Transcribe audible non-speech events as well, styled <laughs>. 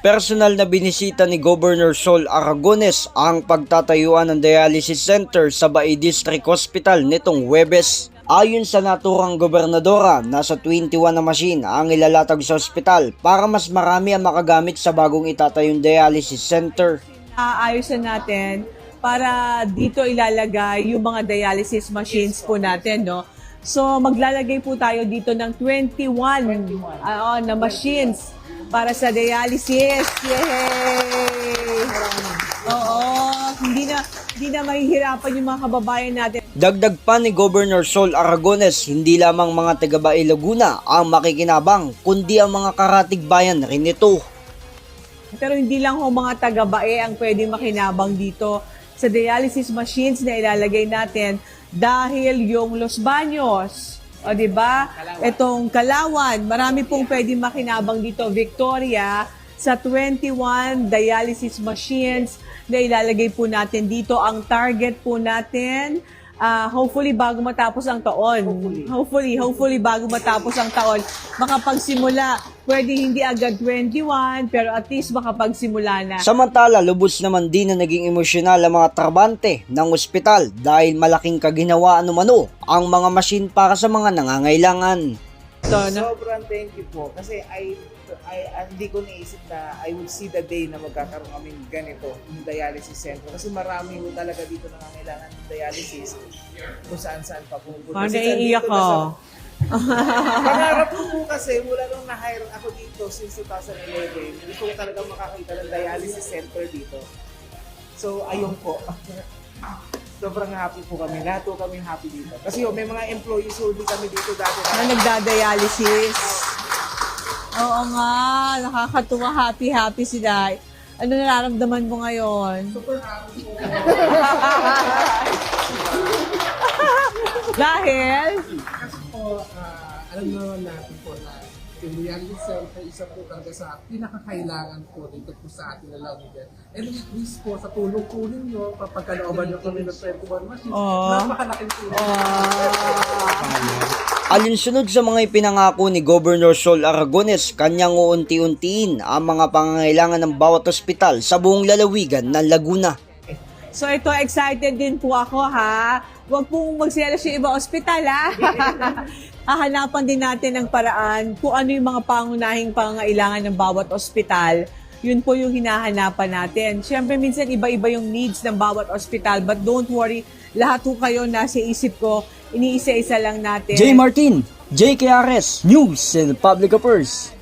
Personal na binisita ni Governor Sol Aragones ang pagtatayuan ng dialysis center sa Bai District Hospital nitong Webes. Ayon sa naturang gobernadora, nasa 21 na machine ang ilalatag sa ospital para mas marami ang makagamit sa bagong itatayong dialysis center. aayusan natin para dito ilalagay yung mga dialysis machines po natin, no? So, maglalagay po tayo dito ng 21, ah, na machines para sa dialysis. Yay! Oo, hindi na hindi na mahihirapan yung mga kababayan natin. Dagdag pa ni Governor Sol Aragones, hindi lamang mga taga-Bai Laguna ang makikinabang, kundi ang mga karatig bayan rin ito. Pero hindi lang ho mga taga-bae ang pwedeng makinabang dito sa dialysis machines na ilalagay natin dahil yung Los Baños, o di ba? Itong Kalawan, marami pong pwedeng makinabang dito. Victoria, sa 21 dialysis machines na ilalagay po natin dito. Ang target po natin, ah, hopefully bago matapos ang taon. Hopefully. hopefully, bago matapos ang taon, makapagsimula. Pwede hindi agad 21, pero at least makapagsimula na. Samantala, lubos naman din na naging emosyonal ang mga trabante ng ospital dahil malaking kaginawaan umano ang mga machine para sa mga nangangailangan. Ito, no? Sobrang thank you po. Kasi I, I, ah, hindi ko naisip na I would see the day na magkakaroon kami ganito, yung dialysis center. Kasi marami po talaga dito na kailangan ng dialysis kung saan saan pa po. Parang Kasi naiiyak ko. Pangarap ko po kasi mula nung na-hire ako dito since 2011, gusto ko talaga makakita ng dialysis center dito. So, ayun po. <laughs> Sobrang happy po kami. Lahat po kami happy dito. Kasi oh, may mga employees who din kami dito dati na nagda-dialysis. Oo nga, nakakatuwa, happy-happy sila. Ano nararamdaman mo ngayon? Super happy po. <laughs> Dahil, po, ah, alam naman natin po na yung dialysis center, isa po talaga sa pinakakailangan po dito po sa ating lalawigan. And at least po, sa tulong po ninyo, kapag kalooban nyo kami ng 21 machines, napakalaking tulong. Alinsunod sa mga ipinangako ni Governor Sol Aragones, kanyang uunti-untiin ang mga pangangailangan ng bawat ospital sa buong lalawigan ng Laguna. so ito, excited din po ako ha. Huwag pong magselos yung iba ospital ha. <laughs> Hahanapan din natin ng paraan kung ano yung mga pangunahing pangangailangan ng bawat ospital. Yun po yung hinahanapan natin. Siyempre, minsan iba-iba yung needs ng bawat ospital. But don't worry, lahat po kayo nasa isip ko. Iniisa-isa lang natin. J. Martin, JKRS, News and Public Affairs.